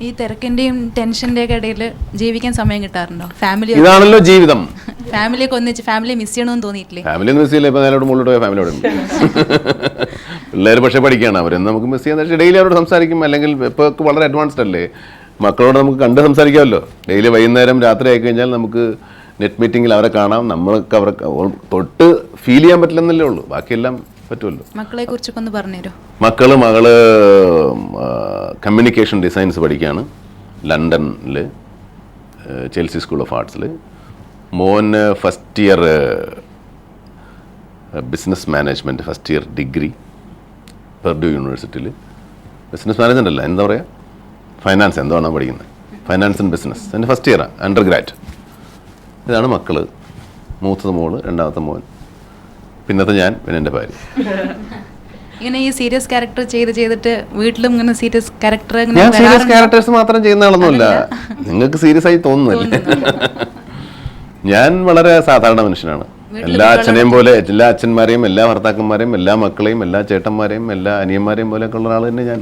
ഈ തിരക്കിന്റെയും ടെൻഷന്റെ ഒക്കെ ഇടയിൽ ജീവിക്കാൻ സമയം കിട്ടാറുണ്ടോ? ഫാമിലി ഇതാണല്ലോ ജീവിതം. ഫാമിലിയൊക്കെ ഒന്നിച്ച് ഫാമിലി മിസ് ചെയ്യണമെന്ന് തോന്നിയിട്ടില്ലേ? ഫാമിലി മിസ് ചെയ്യില്ല ഇപ്പൊ നേരോട് മുകളിലോട്ട് പോയ ഫാമിലി ഉണ്ട് പിള്ളേർ പക്ഷേ പഠിക്കുകയാണ് അവരെന്ന് നമുക്ക് മിസ് ചെയ്യാൻ ഡെയിലി അവരോട് സംസാരിക്കും അല്ലെങ്കിൽ ഇപ്പോൾ വളരെ അഡ്വാൻസ്ഡ് അല്ലേ? മക്കളോട് നമുക്ക് കണ്ട് സംസാരിക്കാമല്ലോ. ഡെയിലി വൈകുന്നേരം രാത്രി ആയി കഴിഞ്ഞാൽ നമുക്ക് നെറ്റ് മീറ്റിങ്ങിൽ അവരെ കാണാം നമ്മൾക്ക് അവരെ തൊട്ട് ഫീൽ ചെയ്യാൻ പറ്റില്ലെന്നല്ലേ ഉള്ളൂ. ബാക്കിയെല്ലാം പറ്റുമല്ലോ. മക്കളെ കുറിച്ചൊക്കെ ഒന്ന് പറഞ്ഞുതരോ? മക്കൾ മകൾ കമ്മ്യൂണിക്കേഷൻ ഡിസൈൻസ് പഠിക്കുകയാണ്. ലണ്ടനിൽ ചെൽസി സ്കൂൾ ഓഫ് ആർട്സിൽ മോന് first year business management first year degree Purdue യൂണിവേഴ്സിറ്റിയിൽ ബിസിനസ് മാനേജ്മെന്റ് അല്ല എന്താ പറയുക ഫൈനാൻസ് എന്താണ് പഠിക്കുന്നത്. ഫൈനാൻസ് ആൻഡ് ബിസിനസ് എന്റെ ഫസ്റ്റ് ഇയറാണ് അണ്ടർ ഗ്രാറ്റ് ഇതാണ് മക്കൾ മൂത്തത് മോൾ രണ്ടാമത്തെ മോൻ. പിന്നത്തെ ഞാൻ പിന്നെ എന്റെ ഭാര്യ. ഇങ്ങനെ ഈ സീരിയസ് ക്യാരക്ടർ ചെയ്ത് ചെയ്തിട്ട് വീട്ടിലും ഇങ്ങനെ സീരിയസ് ക്യാരക്ടർ ഞാൻ സീരിയസ് ക്യാരക്ടേഴ്സ് മാത്രം ചെയ്യുന്ന ആളൊന്നുമില്ല നിങ്ങൾക്ക് സീരിയസ് ആയി തോന്നുന്നില്ല. ഞാൻ വളരെ സാധാരണ മനുഷ്യനാണ്. എല്ലാ അച്ഛനെയും പോലെ എല്ലാ അച്ഛന്മാരെയും എല്ലാ ഭർത്താക്കന്മാരെയും എല്ലാ മക്കളെയും എല്ലാ ചേട്ടന്മാരെയും എല്ലാ അനിയന്മാരെയും പോലെയൊക്കെ ഉള്ള ആൾ തന്നെ ഞാൻ.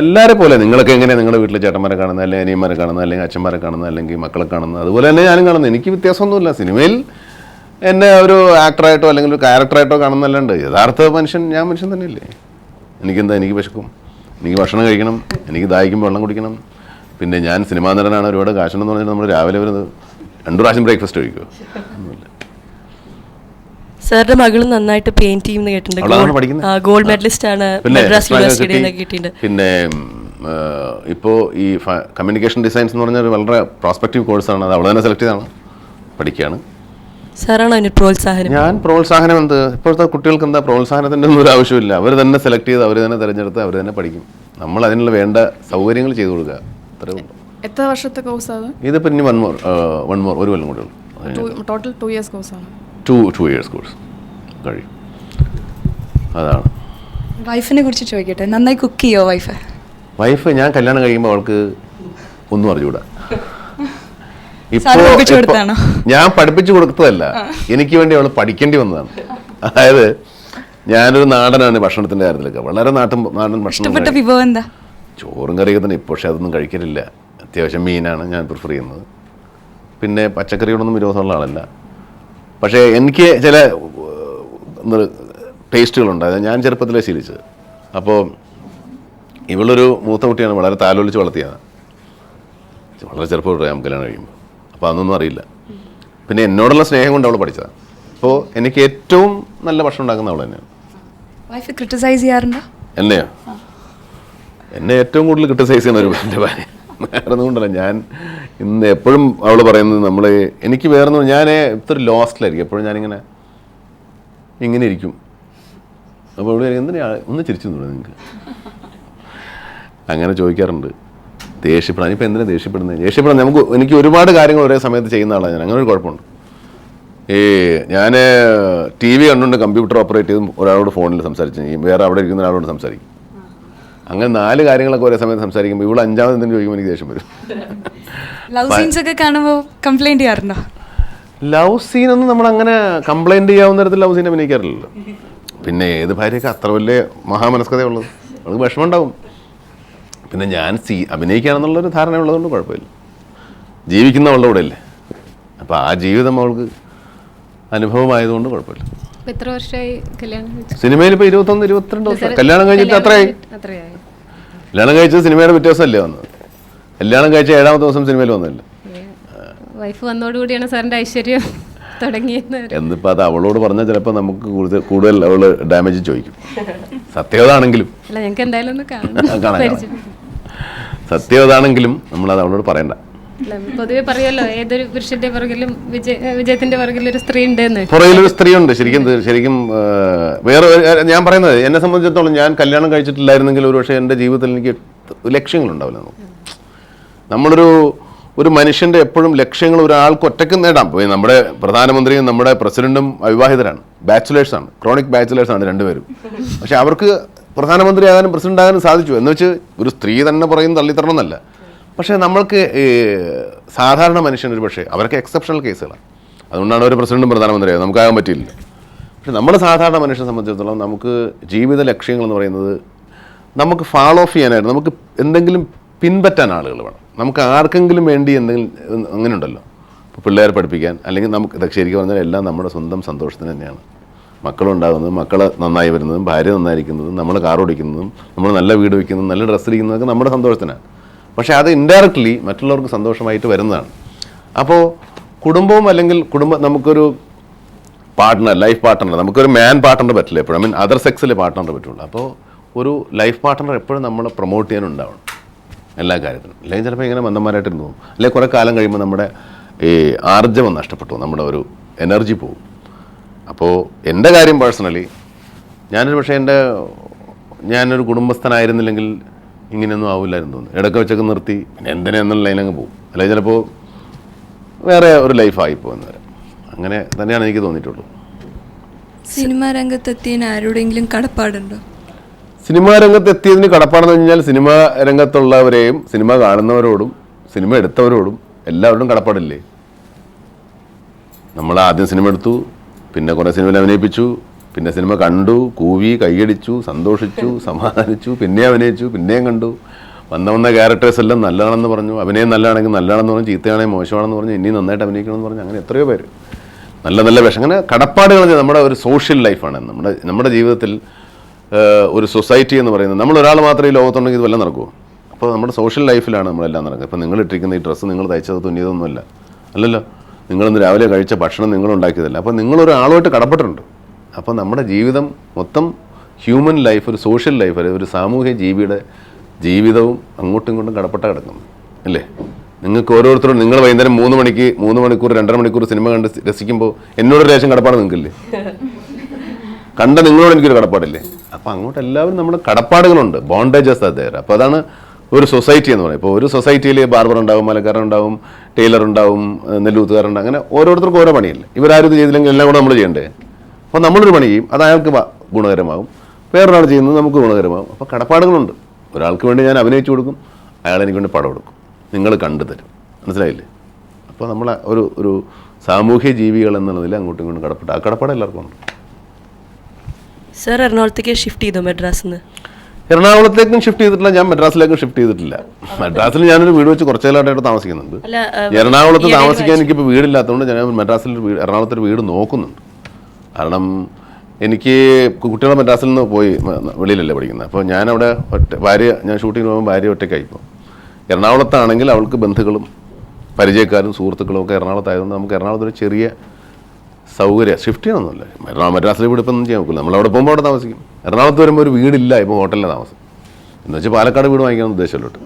എല്ലാരെ പോലെ നിങ്ങളൊക്കെ എങ്ങനെയാണ് നിങ്ങളുടെ വീട്ടിലെ ചേട്ടന്മാരെ കാണുന്നത്? അല്ലെങ്കിൽ അനിയന്മാരെ കാണുന്നത്? അല്ലെങ്കിൽ അച്ഛന്മാരെ കാണുന്നത്? അല്ലെങ്കിൽ മക്കളെ കാണുന്നത്? അതുപോലെ തന്നെ ഞാനും കാണുന്നത്. എനിക്ക് വ്യത്യാസമൊന്നുമില്ല. സിനിമയിൽ എന്നെ ഒരു ആക്ടറായിട്ടോ അല്ലെങ്കിൽ ഒരു ക്യാരക്ടറായിട്ടോ കാണുന്നല്ലാണ്ട് യഥാർത്ഥ മനുഷ്യൻ ഞാൻ മനുഷ്യൻ തന്നെയല്ലേ? എനിക്കെന്താ എനിക്ക് വിശക്കും. എനിക്ക് ഭക്ഷണം കഴിക്കണം. എനിക്ക് ദാഹിക്കുമ്പോൾ വെള്ളം കുടിക്കണം. പിന്നെ ഞാൻ സിനിമാ നടനാണ്. ഒരുപാട് എന്ന് പറഞ്ഞാൽ നമ്മൾ രാവിലെ വരുന്നത് രണ്ടു പ്രാവശ്യം ബ്രേക്ക്ഫാസ്റ്റ് കഴിക്കുമോ ഒന്നുമില്ല. സാറിന്റെ മകൾ നന്നായിട്ട് പെയിന്റ് ചെയ്യുമെന്ന് കേട്ടിട്ടുണ്ട്. ഗോൾഡ് മെഡലിസ്റ്റ് ആണ് പിന്നെ മദ്രാസ് യൂണിവേഴ്സിറ്റിയിൽ കിട്ടിയിട്ടുണ്ട്. പിന്നെ ഇപ്പോൾ ഈ കമ്മ്യൂണിക്കേഷൻ ഡിസൈൻസ് എന്ന് പറഞ്ഞ ഒരു വളരെ പ്രോസ്പെക്റ്റീവ് കോഴ്സാണ് അത് അവൾ തന്നെ സെലക്ട് ചെയ്താണ്. പഠിക്കുകയാണ്. സാറാണ് അതിന് പ്രോത്സാഹനം? ഞാൻ പ്രോത്സാഹനം എന്ത്? ഇപ്പോഴത്തെ കുട്ടികൾക്ക് എന്താ പ്രോത്സാഹനത്തിന്റെ ഒന്നും ഒരു ആവശ്യമില്ല. അവർ തന്നെ സെലക്ട് ചെയ്ത് അവർ തന്നെ തിരഞ്ഞെടുത്ത് അവർ തന്നെ പഠിക്കും. നമ്മൾ അതിനുള്ള വേണ്ട സൗകര്യങ്ങൾ ചെയ്തു കൊടുക്കുക. അത്രേ ഉള്ളൂ. എത്ര വർഷത്തെ കോഴ്സാണ് ഇതിപ്പോൾ ഇനി വൺ മോർ വൺ മോർ ഒരു കൊല്ലം കൂടെ ഉള്ളൂ. ടോട്ടൽ ടു ഇയേഴ്സ് കോഴ്സാണ് ടു ടു ഇയേഴ്സ് കോഴ്സ് കഴിയും അതാണ്. വൈഫിനെ കുറിച്ച് ചോദിക്കട്ടെ? നന്നായി കുക്ക് ചെയ്യോ വൈഫ് വൈഫ് ഞാൻ കല്യാണം കഴിയുമ്പോൾ അവൾക്ക് ഒന്നും അറിഞ്ഞുകൂടാ. സാറ് പഠിപ്പിച്ചു ഇപ്പോ- ഞാൻ പഠിപ്പിച്ചു കൊടുത്തതല്ല. എനിക്ക് വേണ്ടി അവൾ പഠിക്കേണ്ടി വന്നതാണ്. അതായത് ഞാനൊരു നാടനാണ് ഭക്ഷണത്തിന്റെ കാര്യത്തിലൊക്കെ. വളരെ നാട്ടും നാടൻ ഭക്ഷണം. വിഭവം എന്താ? ചോറും കറിയൊക്കെ തന്നെ. ഇപ്പോൾ പക്ഷെ അതൊന്നും കഴിക്കലില്ല. അത്യാവശ്യം മീനാണ് ഞാൻ പ്രിഫർ ചെയ്യുന്നത്. പിന്നെ പച്ചക്കറിയോടൊന്നും വിരോധമുള്ള ആളല്ല. പക്ഷേ എനിക്ക് ചില ടേസ്റ്റുകളുണ്ട്. അത് ഞാൻ ചെറുപ്പത്തിലേ ശീലിച്ചത്. അപ്പോൾ ഇവളൊരു മൂത്ത കുട്ടിയാണ്. വളരെ താലോലിച്ച് വളർത്തിയതാണ്. വളരെ ചെറുപ്പം നമുക്ക് കല്യാണം കഴിയുമ്പോൾ. അപ്പോൾ അതൊന്നും അറിയില്ല. പിന്നെ എന്നോടുള്ള സ്നേഹം കൊണ്ട് അവൾ പഠിച്ചതാണ് അപ്പോൾ എനിക്ക് ഏറ്റവും നല്ല ഭക്ഷണം ഉണ്ടാക്കുന്ന അവൾ തന്നെയാണ്. വൈഫ് ക്രിട്ടിസൈസ് ചെയ്യാറുണ്ടോ? എന്നെയോ? എന്നെ ഏറ്റവും കൂടുതൽ ക്രിട്ടിസൈസ് ചെയ്യുന്ന ഒരു എന്റെ ഭാര്യ. വേറെ ഒന്നും ഞാൻ ഇന്ന് എപ്പോഴും അവൾ പറയുന്നത് നമ്മൾ എനിക്ക് വേറെ ഞാൻ ഇത്ര ലോസ്റ്റിലായിരിക്കും എപ്പോഴും ഞാനിങ്ങനെ ഇങ്ങനെ ഇരിക്കും. അപ്പോൾ ഇവിടെ എന്തിനാ? ഒന്ന് ചിരിച്ചു തോന്നുന്നു നിങ്ങൾക്ക് അങ്ങനെ ചോദിക്കാറുണ്ട്. ദേഷ്യപ്പെടാൻ. ഇപ്പം എന്തിനാണ് ദേഷ്യപ്പെടുന്നത് ദേഷ്യപ്പെടാൻ നമുക്ക് എനിക്ക് ഒരുപാട് കാര്യങ്ങൾ ഒരേ സമയത്ത് ചെയ്യുന്ന ആളാണ് ഞാൻ. അങ്ങനെ ഒരു കുഴപ്പമുണ്ട്. ഈ ഞാൻ ടി വി കണ്ടുകൊണ്ട് കമ്പ്യൂട്ടർ ഓപ്പറേറ്റ് ചെയ്തും ഒരാളോട് ഫോണിൽ സംസാരിച്ചു. ഈ വേറെ അവിടെ ഇരിക്കുന്ന ഒരാളോട് സംസാരിക്കും. അങ്ങനെ നാല് കാര്യങ്ങളൊക്കെ ഒരേ സമയത്ത് സംസാരിക്കുമ്പോൾ ഇവിടെ അഞ്ചാമത് എന്തെങ്കിലും ചോദിക്കുമ്പോൾ എനിക്ക് ദേഷ്യം വരും. ലവ് സീൻസ് ഒക്കെ കാണുമ്പോൾ കംപ്ലൈന്റ് ചെയ്യാറുണ്ടോ? ലവ് സീനൊന്നും നമ്മൾ അങ്ങനെ കംപ്ലൈന്റ് ചെയ്യാവുന്ന തരത്തിൽ ലവ് സീൻ അഭിനയിക്കാറില്ലല്ലോ. പിന്നെ ഏത് ഭാര്യയൊക്കെ അത്ര വലിയ മഹാമനസ്കതയുള്ളത്? അവൾക്ക് വിഷമം ഉണ്ടാവും. പിന്നെ ഞാൻ സീ അഭിനയിക്കുകയാണെന്നുള്ളൊരു ധാരണ ഉള്ളതുകൊണ്ട് കുഴപ്പമില്ല. ജീവിക്കുന്ന അവളുടെ കൂടെ അല്ലേ അപ്പോൾ ആ ജീവിതം അവൾക്ക് അനുഭവമായതുകൊണ്ട് കുഴപ്പമില്ല. എത്ര വർഷമായി കല്യാണം? സിനിമയിൽ ഇപ്പോൾ ഇരുപത്തൊന്ന് ഇരുപത്തിരണ്ട് വർഷം. കല്യാണം കഴിഞ്ഞിട്ട് അത്രയായി? കല്യാണം കഴിച്ചത് സിനിമയുടെ വ്യത്യാസമല്ലേ വന്നത്? കല്യാണം കഴിച്ച ഏഴാമത്തെ ദിവസം സിനിമയിൽ വന്നില്ല. വൈഫ് വന്നോടുകൂടിയാണ് സാറിന്റെ ഐശ്വര്യം തുടങ്ങിയത് എന്നിപ്പോൾ അത് അവളോട് പറഞ്ഞാൽ ചിലപ്പോൾ നമുക്ക് കൂടുതൽ കൂടുതൽ അവൾ ഡാമേജ് ചോദിക്കും. സത്യവതാണെങ്കിലും അല്ല ഞങ്ങൾക്ക് എന്തായാലും ഒന്ന് കാണാം, കാണണം അതാണെങ്കിലും നമ്മൾ അത് അവളോട് പറയണ്ട. പൊതുവെ പറയുമല്ലോ ഏതൊരു പുരുഷന്റെ പുറകിലും വിജയത്തിന്റെ പുറകിലൊരു ഒരു സ്ത്രീ ഉണ്ട് പുറകിലൊരു സ്ത്രീ ഉണ്ട് ശരിക്കും ശരിക്കും വേറെ ഞാൻ പറയുന്നത് എന്നെ സംബന്ധിച്ചിടത്തോളം ഞാൻ കല്യാണം കഴിച്ചിട്ടില്ലായിരുന്നെങ്കിൽ ഒരുപക്ഷെ എന്റെ ജീവിതത്തിൽ എനിക്ക് ലക്ഷ്യങ്ങളുണ്ടാവില്ല നമുക്ക്. നമ്മളൊരു ഒരു മനുഷ്യന്റെ എപ്പോഴും ലക്ഷ്യങ്ങൾ ഒരാൾക്ക് ഒറ്റയ്ക്ക് നേടാം. നമ്മുടെ പ്രധാനമന്ത്രിയും നമ്മുടെ പ്രസിഡന്റും അവിവാഹിതരാണ് ബാച്ചുലേഴ്സാണ് ക്രോണിക് ബാച്ചുലേഴ്സാണ് രണ്ടുപേരും. പക്ഷെ അവർക്ക് പ്രധാനമന്ത്രി പ്രസിഡന്റാകാനും സാധിച്ചു. എന്ന് വെച്ച് ഒരു സ്ത്രീ തന്നെ പറയും തള്ളിത്തരണം എന്നല്ല. പക്ഷേ നമ്മൾക്ക് സാധാരണ മനുഷ്യൻ ഒരു പക്ഷേ അവരൊക്കെ എക്സെപ്ഷണൽ കേസുകളാണ് അതുകൊണ്ടാണ് ഒരു പ്രസിഡന്റും പ്രധാനമന്ത്രിയായത് നമുക്കാകാൻ പറ്റില്ല പക്ഷെ നമ്മൾ സാധാരണ മനുഷ്യനെ സംബന്ധിച്ചിടത്തോളം നമുക്ക് ജീവിത ലക്ഷ്യങ്ങൾ എന്ന് പറയുന്നത് നമുക്ക് ഫാളോ ഓഫ് ചെയ്യാനായിട്ട് നമുക്ക് എന്തെങ്കിലും പിൻപറ്റാൻ ആളുകൾ വേണം. നമുക്ക് ആർക്കെങ്കിലും വേണ്ടി എന്തെങ്കിലും അങ്ങനെ ഉണ്ടല്ലോ ഇപ്പോൾ പിള്ളേരെ പഠിപ്പിക്കാൻ അല്ലെങ്കിൽ നമുക്ക് ശരിക്കും പറഞ്ഞാൽ എല്ലാം നമ്മുടെ സ്വന്തം സന്തോഷത്തിന് തന്നെയാണ്. മക്കളുണ്ടാകുന്നതും മക്കൾ നന്നായി വരുന്നതും ഭാര്യ നന്നായിരിക്കുന്നതും നമ്മൾ കാർ ഓടിക്കുന്നതും നമ്മൾ നല്ല വീട് വയ്ക്കുന്നതും നല്ല ഡ്രസ്സ് ഇരിക്കുന്നതൊക്കെ നമ്മുടെ സന്തോഷത്തിനാണ്. പക്ഷേ അത് ഇൻഡയറക്റ്റ്ലി മറ്റുള്ളവർക്ക് സന്തോഷമായിട്ട് വരുന്നതാണ്. അപ്പോൾ കുടുംബവും അല്ലെങ്കിൽ കുടുംബം നമുക്കൊരു പാർട്ട്ണർ ലൈഫ് പാർട്ട്ണർ നമുക്കൊരു മാൻ പാർട്ട്ണർ പറ്റില്ല എപ്പോഴും. ഐ മീൻ അതർ സെക്സിലെ പാർട്ട്ണർ പറ്റുള്ളൂ. അപ്പോൾ ഒരു ലൈഫ് പാർട്ട്ണർ എപ്പോഴും നമ്മൾ പ്രൊമോട്ട് ചെയ്യാനുണ്ടാവണം എല്ലാ കാര്യത്തിനും. അല്ലെങ്കിൽ ചിലപ്പോൾ ഇങ്ങനെ മന്ദന്മാരായിട്ട് ഇരുന്നു പോകും. അല്ലെങ്കിൽ കുറേ കാലം കഴിയുമ്പോൾ നമ്മുടെ ഈ ആർജവം നഷ്ടപ്പെട്ടു. നമ്മുടെ ഒരു എനർജി പോകും അപ്പോൾ എന്റെ കാര്യം പേഴ്സണലി ഞാനൊരു പക്ഷേ എന്റെ ഞാനൊരു കുടുംബസ്ഥനായിരുന്നില്ലെങ്കിൽ ഇങ്ങനെയൊന്നും ആവില്ലായിരുന്നു തോന്നുന്നു. ഇടയ്ക്ക് വെച്ചൊക്കെ നിർത്തി പിന്നെ എന്തിനെന്നുള്ള ലൈനങ്ങ് പോകും. അല്ലെങ്കിൽ ചിലപ്പോൾ വേറെ ഒരു ലൈഫായി പോകുന്നവരെ അങ്ങനെ തന്നെയാണ് എനിക്ക് തോന്നിയിട്ടുള്ളൂ സിനിമാ രംഗത്തെത്തിയതിന് ആരോടെങ്കിലും കടപ്പാടുണ്ടോ? സിനിമാ രംഗത്തെത്തിയതിന് കടപ്പാടെന്ന് കഴിഞ്ഞാൽ സിനിമാ രംഗത്തുള്ളവരെയും സിനിമ കാണുന്നവരോടും സിനിമ എടുത്തവരോടും എല്ലാവരോടും കടപ്പാടില്ലേ? നമ്മൾ ആദ്യം സിനിമ എടുത്തു പിന്നെ കുറേ സിനിമയിൽ അഭിനയിപ്പിച്ചു. പിന്നെ സിനിമ കണ്ടു കൂവി കൈയടിച്ചു സന്തോഷിച്ചു സമാധാനിച്ചു പിന്നെ അഭിനയിച്ചു പിന്നെയും കണ്ടു. വന്ന വന്ന ക്യാരക്ടേഴ്സ് എല്ലാം നല്ലതാണെന്ന് പറഞ്ഞു. അഭിനയം നല്ലതാണെങ്കിൽ നല്ലതാണെന്ന് പറഞ്ഞു ചീത്തയാണെങ്കിൽ മോശമാണെന്ന് പറഞ്ഞു ഇനി നന്നായിട്ട് അഭിനയിക്കണമെന്ന് പറഞ്ഞു അങ്ങനെ എത്രയോ പേര്. നല്ല നല്ല വിഷം. അങ്ങനെ കടപ്പാടുകൾ നമ്മുടെ ഒരു സോഷ്യൽ ലൈഫാണ്. നമ്മുടെ നമ്മുടെ ജീവിതത്തിൽ ഒരു സൊസൈറ്റി എന്ന് പറയുന്നത് നമ്മൾ ഒരാൾ മാത്രമേ ഈ ലോകത്തുണ്ടെങ്കിൽ ഇതെല്ലാം നടക്കുമോ അപ്പോൾ നമ്മുടെ സോഷ്യൽ ലൈഫിലാണ് നമ്മളെല്ലാം നടക്കുന്നത്. ഇപ്പോൾ നിങ്ങൾ ഇട്ടിരിക്കുന്ന ഈ ഡ്രസ്സ് നിങ്ങൾ തയ്ച്ചത് തുന്നിയതൊന്നുമല്ല. അല്ലല്ലോ? നിങ്ങളിന്ന് രാവിലെ കഴിച്ച ഭക്ഷണം നിങ്ങൾ ഉണ്ടാക്കിയതല്ല അപ്പോൾ നിങ്ങളൊരാളുമായിട്ട് കടപ്പെട്ടിട്ടുണ്ട്. അപ്പോൾ നമ്മുടെ ജീവിതം മൊത്തം ഹ്യൂമൻ ലൈഫ് ഒരു സോഷ്യൽ ലൈഫ് ഒരു സാമൂഹ്യ ജീവിയുടെ ജീവിതവും അങ്ങോട്ടും ഇങ്ങോട്ടും കടപ്പെട്ട കിടക്കുന്നു അല്ലേ? നിങ്ങൾക്ക് ഓരോരുത്തരും നിങ്ങൾ വൈകുന്നേരം മൂന്ന് മണിക്ക് മൂന്ന് മണിക്കൂർ രണ്ടര മണിക്കൂർ സിനിമ കണ്ട് രസിക്കുമ്പോൾ എന്നോട് ലേശം കടപ്പാട് നിങ്ങൾക്കില്ലേ? കണ്ട നിങ്ങളോട് എനിക്കൊരു കടപ്പാടില്ലേ? അപ്പോൾ അങ്ങോട്ട് എല്ലാവരും നമ്മുടെ കടപ്പാടുകളുണ്ട്. ബോണ്ടേജസ് അദ്ദേഹം അപ്പോൾ അതാണ് ഒരു സൊസൈറ്റി എന്ന് പറയുന്നത് ഇപ്പോൾ ഒരു സൊസൈറ്റിയിൽ ബാർബർ ഉണ്ടാവും മലക്കാരൻ ഉണ്ടാവും ടൈലർ ഉണ്ടാവും നെല്ലൂത്തുകാരുണ്ടാവും അങ്ങനെ ഓരോരുത്തർക്കും ഓരോ പണിയല്ലേ? ഇവരാരും ഇത് ചെയ്തില്ലെങ്കിൽ എല്ലാം കൂടെ നമ്മൾ ചെയ്യണ്ടേ? അപ്പോൾ നമ്മളൊരു പണി ചെയ്യും അത് അയാൾക്ക് ഗുണകരമാകും. വേറൊരാൾ ചെയ്യുന്നത് നമുക്ക് ഗുണകരമാകും. അപ്പോൾ കടപ്പാടുകളുണ്ട്. ഒരാൾക്ക് വേണ്ടി ഞാൻ അഭിനയിച്ചു കൊടുക്കും അയാൾ എനിക്ക് വേണ്ടി പടം കൊടുക്കും നിങ്ങൾ കണ്ടു തരും. മനസ്സിലായില്ലേ? അപ്പോൾ നമ്മൾ ഒരു ഒരു സാമൂഹ്യ ജീവികൾ എന്നുള്ളതിൽ അങ്ങോട്ടും ഇങ്ങോട്ടും കടപ്പെട്ട് ആ കടപ്പാട് എല്ലാവർക്കും ഉണ്ട്. സാർ എറണാകുളത്തേക്ക് ഷിഫ്റ്റ് ചെയ്തു മദ്രാസിൽ നിന്ന് എറണാകുളത്തേക്കും ഷിഫ്റ്റ് ചെയ്തിട്ടില്ല ഞാൻ മദ്രാസിലേക്കും ഷിഫ്റ്റ് ചെയ്തിട്ടില്ല. മദ്രാസിൽ ഞാനൊരു വീട് വെച്ച് കുറച്ചു കാലമായിട്ട് താമസിക്കുന്നുണ്ട്. എറണാകുളത്ത് താമസിക്കാൻ എനിക്കിപ്പോൾ വീടില്ലാത്തതുകൊണ്ട് ഞാൻ മദ്രാസിൽ വീട് എറണാകുളത്ത് ഒരു വീട് നോക്കുന്നുണ്ട്. കാരണം എനിക്ക് കുട്ടികളെ മദ്രാസിൽ നിന്ന് പോയി വെളിയിലല്ലേ പഠിക്കുന്നത്. അപ്പോൾ ഞാനവിടെ ഒറ്റ ഭാര്യ ഞാൻ ഷൂട്ടിങ്ങിന് പോകുമ്പോൾ ഭാര്യ ഒറ്റയ്ക്കായി പോകും എറണാകുളത്താണെങ്കിൽ അവൾക്ക് ബന്ധുക്കളും പരിചയക്കാരും സുഹൃത്തുക്കളും ഒക്കെ എറണാകുളത്തായതുകൊണ്ട് നമുക്ക് എറണാകുളത്ത് ഒരു ചെറിയ സൗകര്യം. ഷിഫ്റ്റ് ചെയ്യണമെന്നില്ല എറണാകുളം മദ്രാസിൽ വീട് ഇപ്പം ഒന്നും ചെയ്യാൻ നോക്കില്ല നമ്മൾ അവിടെ പോകുമ്പോൾ അവിടെ താമസിക്കും. എറണാകുളത്ത് വരുമ്പോൾ ഒരു വീടില്ല ഇപ്പോൾ ഹോട്ടലിലെ താമസം. എന്ന് വെച്ചാൽ പാലക്കാട് വീട് വാങ്ങിക്കാൻ ഉദ്ദേശമല്ലോട്ട്